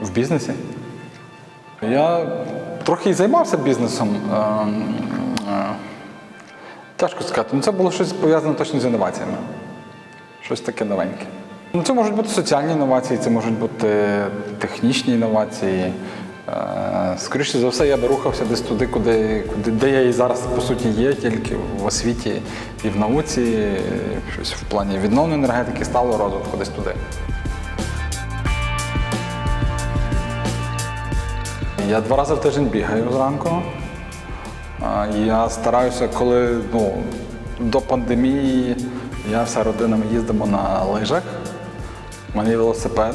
В бізнесі? Я трохи і займався бізнесом. Ем, е, Тяжко сказати. Ну, це було щось пов'язане точно з інноваціями. Щось таке новеньке. Ну, це можуть бути соціальні інновації, це можуть бути технічні інновації. Е, Скоріше за все, я би рухався десь туди, куди, куди, де я і зараз по суті є, тільки в освіті і в науці, щось в плані відновленої енергетики, сталого розвитку, десь туди. Я два рази в тиждень бігаю зранку. Я стараюся, коли ну, до пандемії я вся родина ми їздимо на лижах. У мене є велосипед,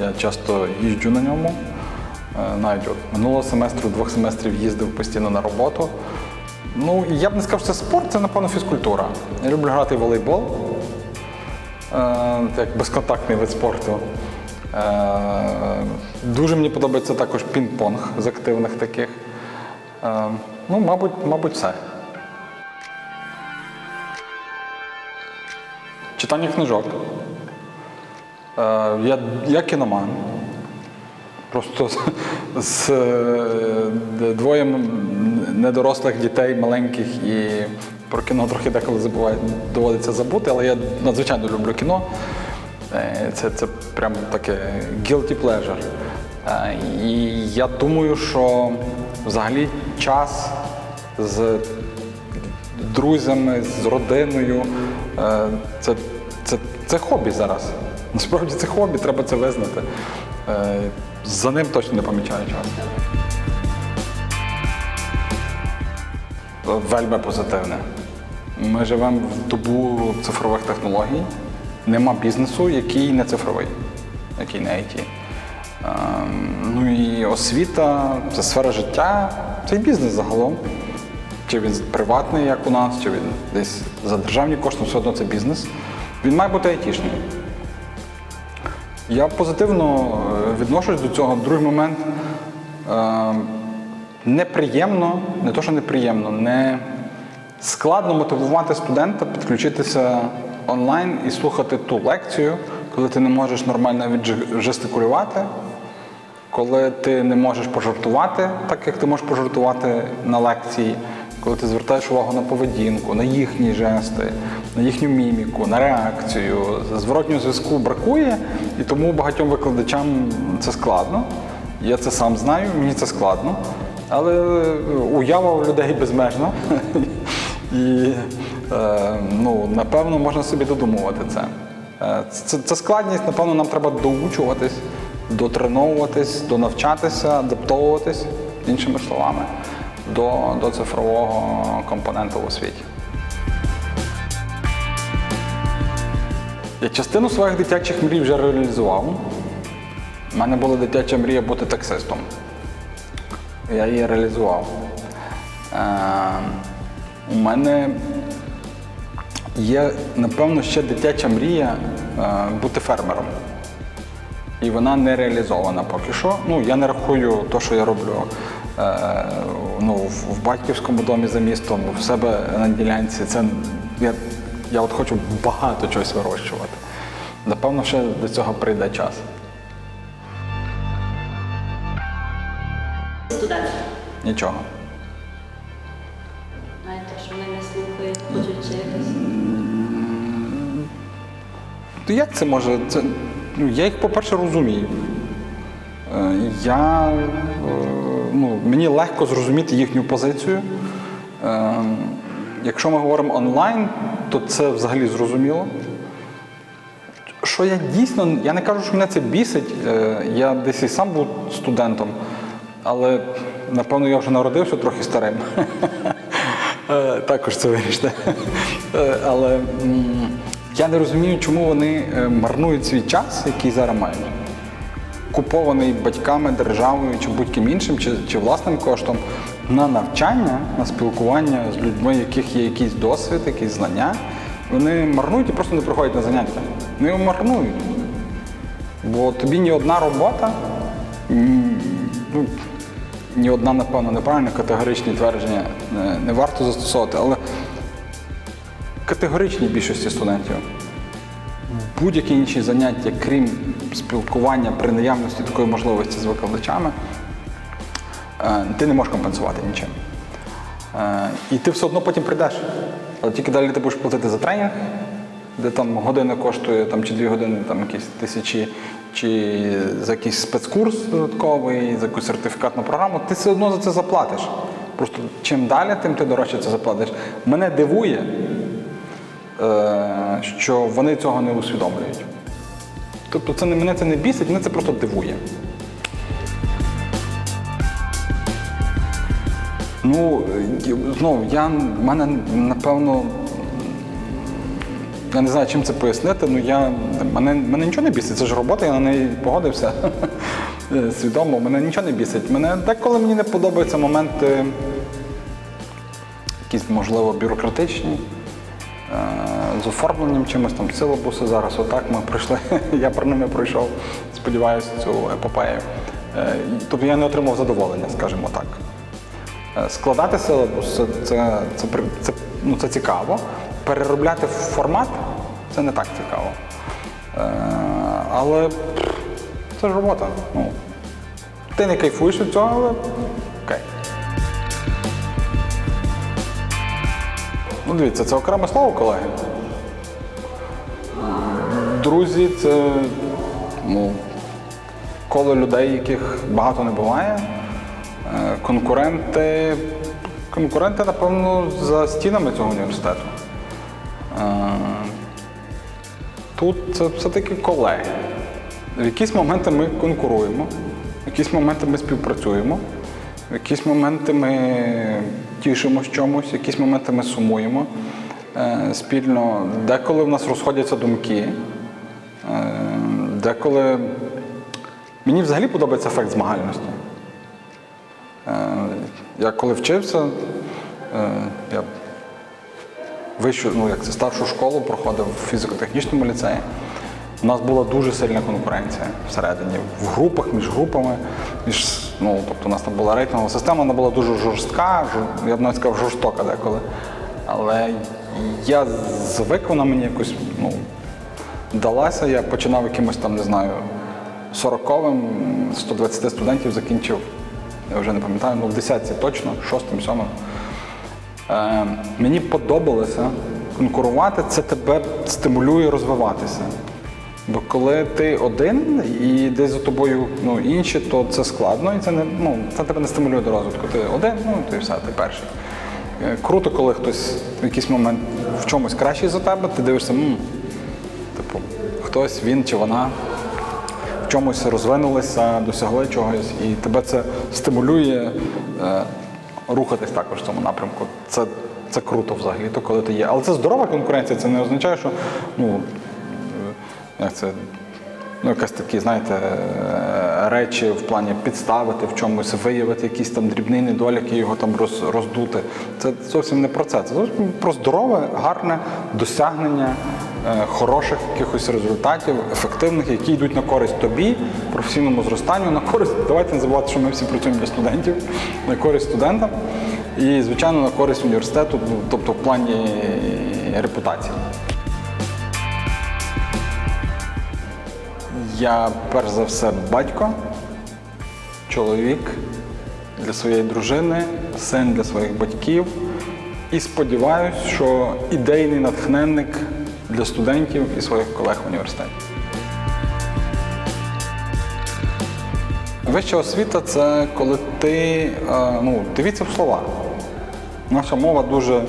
я часто їжджу на ньому. Е, Навіть от минулого семестру, двох семестрів їздив постійно на роботу. Ну, я б не сказав, що це спорт, це, напевно, фізкультура. Я люблю грати в волейбол, е, як безконтактний вид спорту. Е, Дуже мені подобається також пінг-понг з активних таких. Е, Ну, мабуть, мабуть, все. Читання книжок. Е, Я, я кіноман. Просто з, двоє недорослих дітей маленьких і про кіно трохи деколи забуває, доводиться забути, але я надзвичайно люблю кіно. Е, Це, це прям таке guilty pleasure. Е, І я думаю, що взагалі час з друзями, з родиною е, це, це, це хобі зараз. Насправді це хобі, треба це визнати. За ним точно не помічаю час. Вельми позитивне. Ми живемо в добу цифрових технологій. Нема бізнесу, який не цифровий, який не IT. Ем, Ну і освіта це сфера життя, це і бізнес загалом. Чи він приватний, як у нас, чи він десь за державні кошти, все одно це бізнес. Він має бути айтішним. Я позитивно е, відношусь до цього. Другий момент е, неприємно, не то, що неприємно, не складно мотивувати студента підключитися онлайн і слухати ту лекцію, коли ти не можеш нормально віджестикулювати, коли ти не можеш пожартувати, так як ти можеш пожартувати на лекції, коли ти звертаєш увагу на поведінку, на їхні жести, на їхню міміку, на реакцію. Зворотнього зв'язку бракує, і тому багатьом викладачам це складно. Я це сам знаю, мені це складно. Але уява у людей безмежна. І ну, напевно можна собі додумувати це. Е, Це, це складність, напевно, нам треба доучуватись, дотреновуватись, донавчатися, адаптовуватись, іншими словами, до, до цифрового компоненту у світі. Я частину своїх дитячих мрій вже реалізував. У мене була дитяча мрія бути таксистом. Я її реалізував. Е, у мене є, напевно, ще дитяча мрія е, бути фермером. І вона не реалізована поки що. Ну, я не рахую те, що я роблю е, ну, в, батьківському домі за містом, в себе на ділянці. Це, я, я от хочу багато чогось вирощувати. Напевно, ще до цього прийде час. Нічого. То як це може? Це, ну, я їх, по-перше, розумію. Е, Я, е, ну, мені легко зрозуміти їхню позицію. Е, Якщо ми говоримо онлайн, то це взагалі зрозуміло. Що я дійсно, я не кажу, що мене це бісить. Я десь і сам був студентом, але напевно я вже народився трохи старим. Також це виріште. Е, Але я не розумію, чому вони е, марнують свій час, який зараз мають. Купований батьками, державою чи будь-ким іншим, чи, чи власним коштом на навчання, на спілкування з людьми, яких є якийсь досвід, якісь знання. Вони марнують і просто не приходять на заняття. Вони його марнують. Бо тобі ні одна робота, ну, ні одна, напевно, неправильно категоричні твердження не, не варто застосовувати, але категоричній більшості студентів будь-які інші заняття, крім спілкування при наявності такої можливості з викладачами, е, ти не можеш компенсувати нічим. Е, І ти все одно потім прийдеш. Але тільки далі ти будеш платити за тренінг, де там година коштує там, чи дві години там, якісь тисячі, чи за якийсь спецкурс додатковий, за якусь сертифікатну програму, ти все одно за це заплатиш. Просто чим далі, тим ти дорожче це заплатиш. Мене дивує, що вони цього не усвідомлюють. Тобто це не, мене це не бісить, мене це просто дивує. Ну, е, знову, я, в мене, напевно, я не знаю, чим це пояснити, ну я, мене, мене нічого не бісить, це ж робота, я на неї погодився Е, свідомо, мене нічого не бісить. Мене деколи мені не подобаються моменти якісь, можливо, бюрократичні, е, з оформленням чимось там силабуси зараз. Отак ми пройшли. Я про ними пройшов, сподіваюся, цю епопею. Е, Тобто я не отримав задоволення, скажімо так. Е, Складати силабус це, це, це, це, ну, це цікаво. Переробляти формат це не так цікаво. Е, але це ж робота. Ну, ти не кайфуєш від цього, але Ну, дивіться, це окреме слово, колеги. Друзі, це ну, коло людей, яких багато не буває. Е, Конкуренти, конкуренти, напевно, за стінами цього університету. Е, Тут це все-таки колеги. В якісь моменти ми конкуруємо, в якісь моменти ми співпрацюємо, якісь моменти ми тішимось чомусь, якісь моменти ми сумуємо е, спільно. Деколи в нас розходяться думки, е, деколи мені взагалі подобається ефект змагальності. Е, Я коли вчився, я вищу, ну як це старшу школу проходив в фізико-технічному ліцеї. У нас була дуже сильна конкуренція всередині, в групах, між групами. Між, ну, тобто у нас там була рейтингова система, вона була дуже жорстка, я б навіть сказав, жорстока деколи. Але я звик, вона мені якось ну, далася. Я починав якимось там, не знаю, 40-м, 120 студентів закінчив, я вже не пам'ятаю, ну в 10 точно, 6-м, 7-м. Е, мені подобалося конкурувати, це тебе стимулює розвиватися. Бо коли ти один і десь за тобою ну, інші, то це складно і це не ну, це тебе не стимулює до розвитку. Ти один, ну ти все, ти перший. Е, Круто, коли хтось в якийсь момент в чомусь кращий за тебе, ти дивишся, м, типу, хтось, він чи вона в чомусь розвинулися, досягли чогось, і тебе це стимулює е, рухатись також в цьому напрямку. Це, це круто взагалі, то коли ти є. Але це здорова конкуренція, це не означає, що ну, як це. Ну, якась такі, знаєте, е, речі в плані підставити в чомусь, виявити якийсь там дрібний недолік і його там роз, роздути. Це зовсім не про це. Це зовсім про здорове, гарне досягнення е, хороших якихось результатів, ефективних, які йдуть на користь тобі, професійному зростанню, на користь. Давайте не забувати, що ми всі працюємо для студентів, на користь студентам і, звичайно, на користь університету, ну, тобто в плані репутації. Я перш за все батько, чоловік для своєї дружини, син для своїх батьків. І сподіваюся, що ідейний натхненник для студентів і своїх колег в університеті. Вища освіта це коли ти, е, ну, дивіться в слова. Наша мова дуже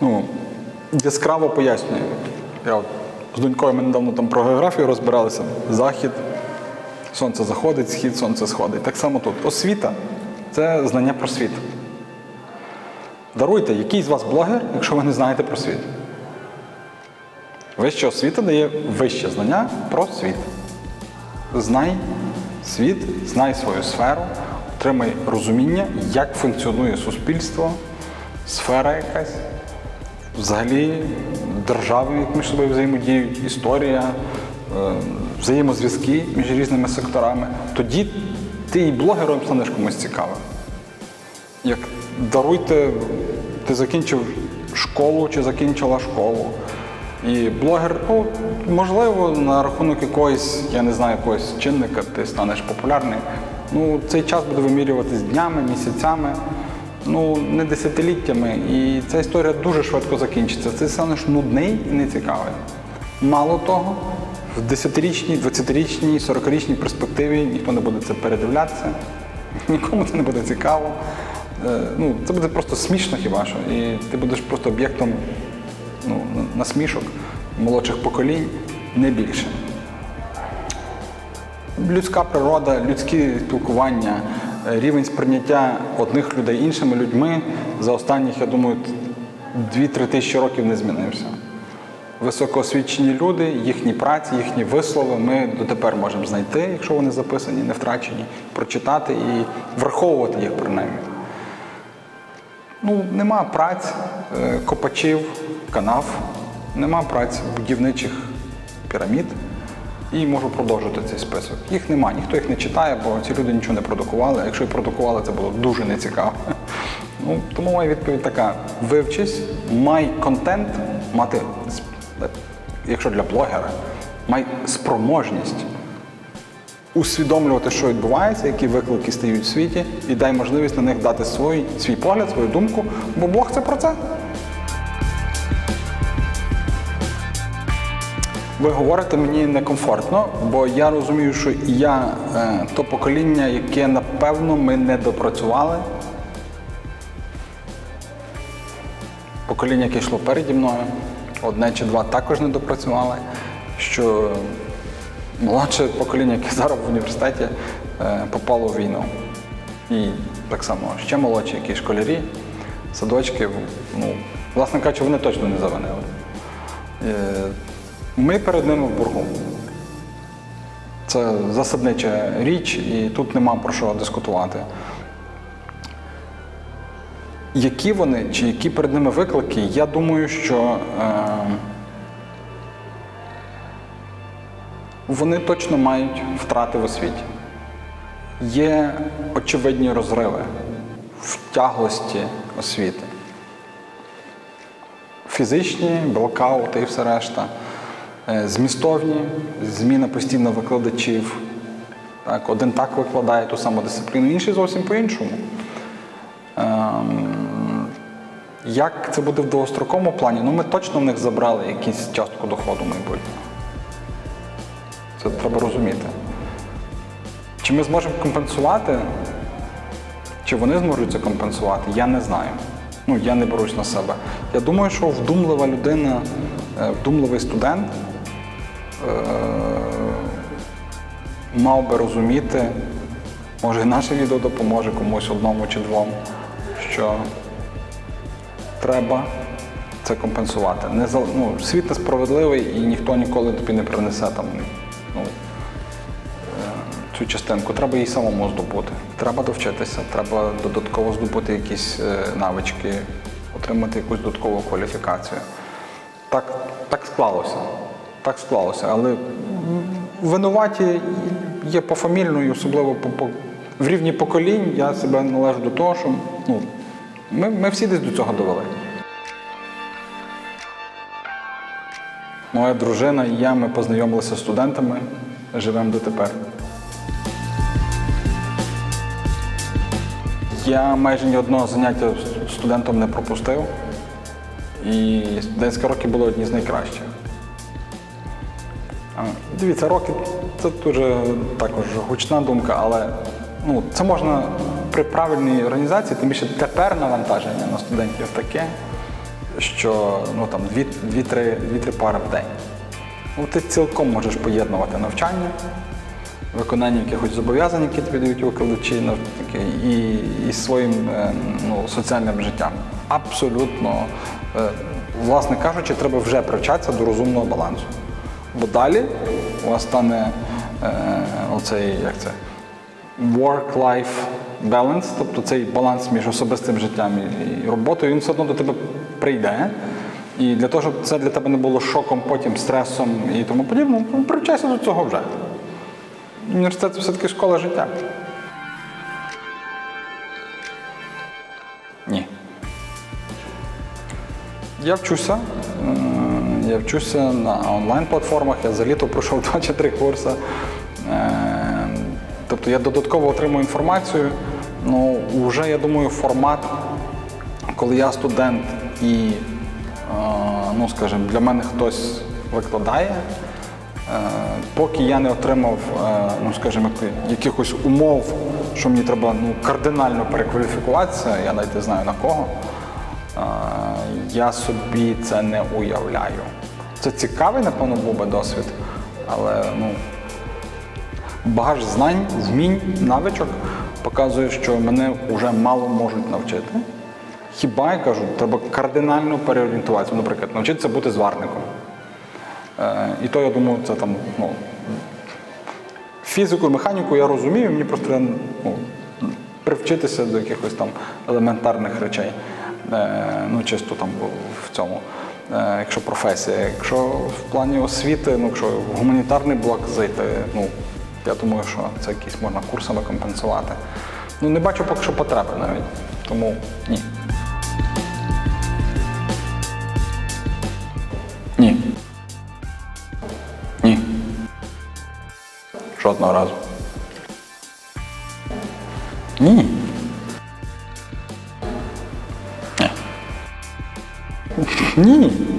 ну, яскраво пояснює. Я от з донькою ми недавно там про географію розбиралися. Захід, сонце заходить, схід, сонце сходить. Так само тут. Освіта це знання про світ. Даруйте, який з вас блогер, якщо ви не знаєте про світ. Вища освіта дає вище знання про світ. Знай світ, знай свою сферу, отримай розуміння, як функціонує суспільство, сфера якась, взагалі держави, як між собою взаємодіють, історія, е, взаємозв'язки між різними секторами. Тоді ти і блогером станеш комусь цікавим. Як даруйте, ти закінчив школу чи закінчила школу. І блогер, ну, можливо, на рахунок якогось, я не знаю, якогось чинника ти станеш популярний. Ну, цей час буде вимірюватись днями, місяцями, ну не десятиліттями. І ця історія дуже швидко закінчиться. Ти станеш нудний і нецікавий. Мало того, в 10-річній, 20-річній, 40-річній перспективі ніхто не буде це передивлятися, нікому це не буде цікаво. Е, Ну, це буде просто смішно хіба що. І ти будеш просто об'єктом ну, насмішок молодших поколінь, не більше. Людська природа, людські спілкування, рівень сприйняття одних людей іншими людьми за останніх, я думаю, 2-3 тисячі років не змінився. Високоосвічені люди, їхні праці, їхні вислови ми дотепер можемо знайти, якщо вони записані, не втрачені, прочитати і враховувати їх принаймні. Ну, нема праць е, копачів, канав, нема праць будівничих пірамід. І можу продовжити цей список. Їх нема, ніхто їх не читає, бо ці люди нічого не продукували. Якщо і продукували, це було дуже нецікаво. Ну, тому моя відповідь така: вивчись, май контент, мати, якщо для блогера, май спроможність усвідомлювати, що відбувається, які виклики стають в світі, і дай можливість на них дати свій, свій погляд, свою думку, бо Бог це про це. Ви говорите мені некомфортно, бо я розумію, що я е, то покоління, яке напевно ми не допрацювали. Покоління, яке йшло переді мною, одне чи два також не допрацювали. Що молодше покоління, яке зараз в університеті, е, попало в війну. І так само ще молодші, які школярі, садочки, ну, власне кажучи, вони точно не завинили. Ми перед ними в боргу. Це засаднича річ, і тут нема про що дискутувати. Які вони чи які перед ними виклики, я думаю, що е, вони точно мають втрати в освіті. Є очевидні розриви в тяглості освіти. Фізичні, блокаути і все решта. Е, Змістовні, зміна постійно викладачів. Так, один так викладає ту саму дисципліну, інший зовсім по-іншому. Ем, Як це буде в довгостроковому плані? Ну, ми точно в них забрали якусь частку доходу майбутнього. Це треба розуміти. Чи ми зможемо компенсувати, чи вони зможуть це компенсувати, я не знаю. Ну, я не берусь на себе. Я думаю, що вдумлива людина, е, вдумливий студент мав би розуміти, може і наше відео допоможе комусь одному чи двом, що треба це компенсувати. Не ну, світ несправедливий і ніхто ніколи тобі не принесе там ну, цю частинку. Треба її самому здобути. Треба довчитися, треба додатково здобути якісь е, навички, отримати якусь додаткову кваліфікацію. Так, так склалося. Так склалося. Але винуваті є пофамільно і особливо по, по, в рівні поколінь я себе належу до того, що ну, ми, ми всі десь до цього довели. Моя дружина і я ми познайомилися з студентами, живемо дотепер. Я майже ні одного заняття студентом не пропустив. І студентські роки були одні з найкращих. Дивіться, роки це дуже також гучна думка, але ну, це можна при правильній організації, тим більше тепер навантаження на студентів таке, що ну, там, дві- дві-три дві-три пари в день. Ну, ти цілком можеш поєднувати навчання, виконання якихось зобов'язань, які тобі дають викладачі, і, і своїм е, ну, соціальним життям. Абсолютно, е, власне кажучи, треба вже привчатися до розумного балансу. Бо далі у вас стане е, оцей, як це, work-life balance, тобто цей баланс між особистим життям і- роботою, він все одно до тебе прийде. І для того, щоб це для тебе не було шоком, потім стресом і тому подібне, ну, привчайся до цього вже. Університет це все-таки школа життя. Ні. Я вчуся. Я вчуся на онлайн-платформах, я за літо пройшов два чи три курси. Е, Тобто я додатково отримую інформацію. Ну, вже я думаю, формат, коли я студент і, е, ну скажімо, для мене хтось викладає. Е, Поки я не отримав, ну скажімо, якихось умов, що мені треба ну, кардинально перекваліфікуватися, я навіть не знаю на кого. Я собі це не уявляю. Це цікавий, напевно, був би досвід, але ну, багаж знань, змін, навичок показує, що мене вже мало можуть навчити. Хіба я кажу, треба кардинально переорієнтуватися. Наприклад, навчитися бути зварником. Е, І то, я думаю, це там, ну, фізику, механіку я розумію, мені просто треба ну, привчитися до якихось там елементарних речей. Е, Ну, чисто там в цьому. Е, Якщо професія, якщо в плані освіти, ну якщо в гуманітарний блок зайти, ну я думаю, що це якісь можна курсами компенсувати. Ну не бачу поки що потреби навіть. Тому ні. Ні. Ні. Жодного разу. Ні. Ні. Ні. Ніколи.